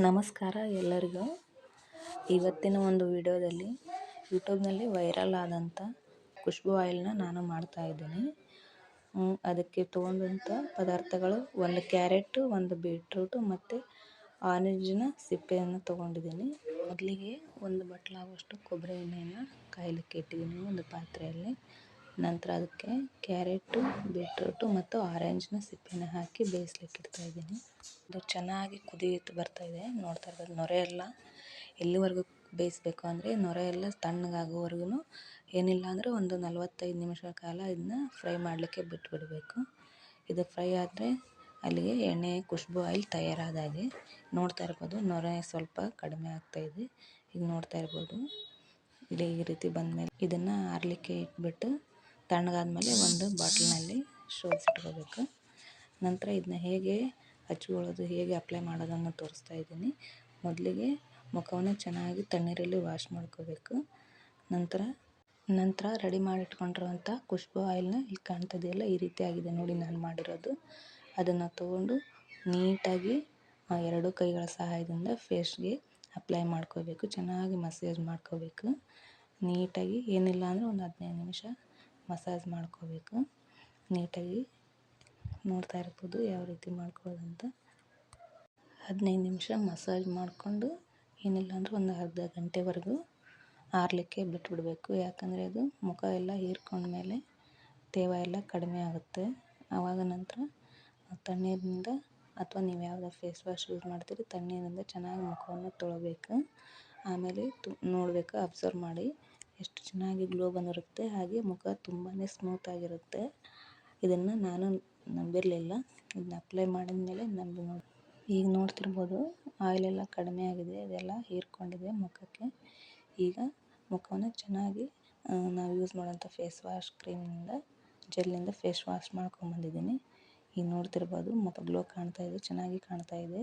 ನಮಸ್ಕಾರ ಎಲ್ಲರಿಗೂ. ಇವತ್ತಿನ ಒಂದು ವಿಡಿಯೋದಲ್ಲಿ ಯೂಟ್ಯೂಬ್ನಲ್ಲಿ ವೈರಲ್ ಆದಂಥ ಖುಷ್ಬು ಆಯಿಲ್ನ ನಾನು ಮಾಡ್ತಾಯಿದ್ದೀನಿ ಅದಕ್ಕೆ ತೊಗೊಂಡಂಥ ಪದಾರ್ಥಗಳು ಒಂದು ಕ್ಯಾರೆಟು, ಒಂದು ಬೀಟ್ರೂಟು ಮತ್ತು ಆರೆಂಜಿನ ಸಿಪ್ಪೆಯನ್ನು ತೊಗೊಂಡಿದ್ದೀನಿ. ಮೊದಲಿಗೆ ಒಂದು ಬಟ್ಲಾಗುವಷ್ಟು ಕೊಬ್ಬರಿ ಎಣ್ಣೆಯನ್ನು ಕಾಯಲಿಕ್ಕೆ ಇಟ್ಟಿದ್ದೀನಿ ಒಂದು ಪಾತ್ರೆಯಲ್ಲಿ. ನಂತರ ಅದಕ್ಕೆ ಕ್ಯಾರೆಟು, ಬೀಟ್ರೂಟು ಮತ್ತು ಆರೆಂಜ್ನ ಸಿಪ್ಪೆನ ಹಾಕಿ ಬೇಯಿಸ್ಲಿಕ್ಕೆ ಇಡ್ತಾಯಿದ್ದೀನಿ ಅದು ಚೆನ್ನಾಗಿ ಕುದಿಯುತ್ತಾ ಇದೆ. ನೋಡ್ತಾ ಇರ್ಬೋದು, ನೊರೆ ಎಲ್ಲ ಎಲ್ಲಿವರೆಗೂ ಬೇಯಿಸ್ಬೇಕು ಅಂದರೆ ನೊರೆ ಎಲ್ಲ ತಣ್ಣಗಾಗೋವರೆಗೂ ಏನಿಲ್ಲ ಅಂದರೆ ಒಂದು ನಲವತ್ತೈದು ನಿಮಿಷ ಕಾಲ ಇದನ್ನ ಫ್ರೈ ಮಾಡಲಿಕ್ಕೆ ಬಿಟ್ಬಿಡಬೇಕು. ಇದು ಫ್ರೈ ಆದರೆ ಅಲ್ಲಿಗೆ ಎಣ್ಣೆ, ಖುಷ್ಬು, ಆಯಿಲ್ ತಯಾರಾದಾಗೆ ನೋಡ್ತಾ ಇರ್ಬೋದು, ನೊರೆ ಸ್ವಲ್ಪ ಕಡಿಮೆ ಇದೆ. ಈಗ ನೋಡ್ತಾ ಇರ್ಬೋದು ಇಲ್ಲಿ ಈ ರೀತಿ ಬಂದಮೇಲೆ ಇದನ್ನು ಆರಲಿಕ್ಕೆ ಇಟ್ಬಿಟ್ಟು ತಣ್ಣಗಾದ್ಮೇಲೆ ಒಂದು ಬಾಟ್ಲಿನಲ್ಲಿ ಶೋಧಿಸಿಟ್ಕೋಬೇಕು ನಂತರ ಇದನ್ನ ಹೇಗೆ ಹಚ್ಕೊಳ್ಳೋದು ಹೇಗೆ ಅಪ್ಲೈ ಮಾಡೋದನ್ನು ತೋರಿಸ್ತಾ ಇದ್ದೀನಿ. ಮೊದಲಿಗೆ ಮುಖವನ್ನು ಚೆನ್ನಾಗಿ ತಣ್ಣೀರಲ್ಲಿ ವಾಶ್ ಮಾಡ್ಕೋಬೇಕು. ನಂತರ ನಂತರ ರೆಡಿ ಮಾಡಿಟ್ಕೊಂಡಿರುವಂಥ ಖುಷ್ಬು ಆಯಿಲ್ನ ಇಲ್ಲಿ ಕಾಣ್ತದೆಯಲ್ಲ, ಈ ರೀತಿ ಆಗಿದೆ ನೋಡಿ ನಾನು ಮಾಡಿರೋದು. ಅದನ್ನು ತೊಗೊಂಡು ನೀಟಾಗಿ ಎರಡು ಕೈಗಳ ಸಹಾಯದಿಂದ ಫೇಸ್ಗೆ ಅಪ್ಲೈ ಮಾಡ್ಕೋಬೇಕು. ಚೆನ್ನಾಗಿ ಮಸಾಜ್ ಮಾಡ್ಕೋಬೇಕು. ನೀಟಾಗಿ ಏನಿಲ್ಲ ಅಂದರೆ ಒಂದು ಹದಿನೈದು ನಿಮಿಷ ಮಸಾಜ್ ಮಾಡ್ಕೋಬೇಕು. ನೀಟಾಗಿ ನೋಡ್ತಾ ಇರ್ಬೋದು ಯಾವ ರೀತಿ ಮಾಡ್ಕೊಳ್ಳೋದಂತ. ಹದಿನೈದು ನಿಮಿಷ ಮಸಾಜ್ ಮಾಡಿಕೊಂಡು, ಏನಿಲ್ಲ ಅಂದ್ರೆ ಒಂದು ಅರ್ಧ ಗಂಟೆವರೆಗೂ ಆರಲಿಕ್ಕೆ ಬಿಟ್ಬಿಡಬೇಕು. ಯಾಕಂದರೆ ಅದು ಮುಖ ಎಲ್ಲ ಹೀರ್ಕೊಂಡ್ಮೇಲೆ ತೇವ ಎಲ್ಲ ಕಡಿಮೆ ಆಗುತ್ತೆ. ಆವಾಗ ನಂತರ ತಣ್ಣೀರಿನಿಂದ ಅಥವಾ ನೀವು ಯಾವುದೋ ಫೇಸ್ ವಾಶ್ ಯೂಸ್ ಮಾಡ್ತೀರಿ, ತಣ್ಣೀರಿಂದ ಚೆನ್ನಾಗಿ ಮುಖವನ್ನು ತೊಳಬೇಕು. ಆಮೇಲೆ ತು ನೋಡಬೇಕು ಅಬ್ಸರ್ವ್ ಮಾಡಿ. ಎಷ್ಟು ಚೆನ್ನಾಗಿ ಗ್ಲೋ ಬಂದಿರುತ್ತೆ, ಹಾಗೆ ಮುಖ ತುಂಬಾ ಸ್ಮೂತಾಗಿರುತ್ತೆ ಇದನ್ನು ನಾನು ನಂಬಿರಲಿಲ್ಲ. ಇದನ್ನ ಅಪ್ಲೈ ಮಾಡಿದ ಮೇಲೆ ನಂಬಿ ನೋಡಿ, ಈಗ ನೋಡ್ತಿರ್ಬೋದು ಎಲ್ಲ ಕಡಿಮೆ ಆಗಿದೆ ಇದೆಲ್ಲ ಹೀರ್ಕೊಂಡಿದೆ ಮುಖಕ್ಕೆ. ಈಗ ಮುಖವನ್ನು ಚೆನ್ನಾಗಿ ನಾವು ಯೂಸ್ ಮಾಡೋಂಥ ಫೇಸ್ ವಾಶ್ ಕ್ರೀಮಿಂದ ಜೆಲ್ಲಿಂದ ಫೇಸ್ ವಾಶ್ ಮಾಡ್ಕೊಂಬಂದಿದ್ದೀನಿ. ಈಗ ನೋಡ್ತಿರ್ಬೋದು, ಮುಖ ಗ್ಲೋ ಕಾಣ್ತಾ ಇದೆ, ಚೆನ್ನಾಗಿ ಕಾಣ್ತಾ ಇದೆ.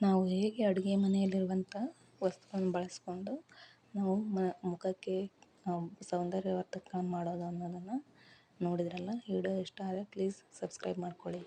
ನಾವು ಹೇಗೆ ಅಡುಗೆ ಮನೆಯಲ್ಲಿರುವಂಥ ವಸ್ತುಗಳನ್ನು ಬಳಸ್ಕೊಂಡು ನಾವು ಮುಖಕ್ಕೆ ಸೌಂದರ್ಯವರ್ಧಕ ಮಾಡೋದು ಅನ್ನೋದನ್ನು ನೋಡಿದ್ರಲ್ಲ ವಿಡಿಯೋ ಇಷ್ಟ ಆದರೆ ಪ್ಲೀಸ್ ಸಬ್ಸ್ಕ್ರೈಬ್ ಮಾಡ್ಕೊಳ್ಳಿ.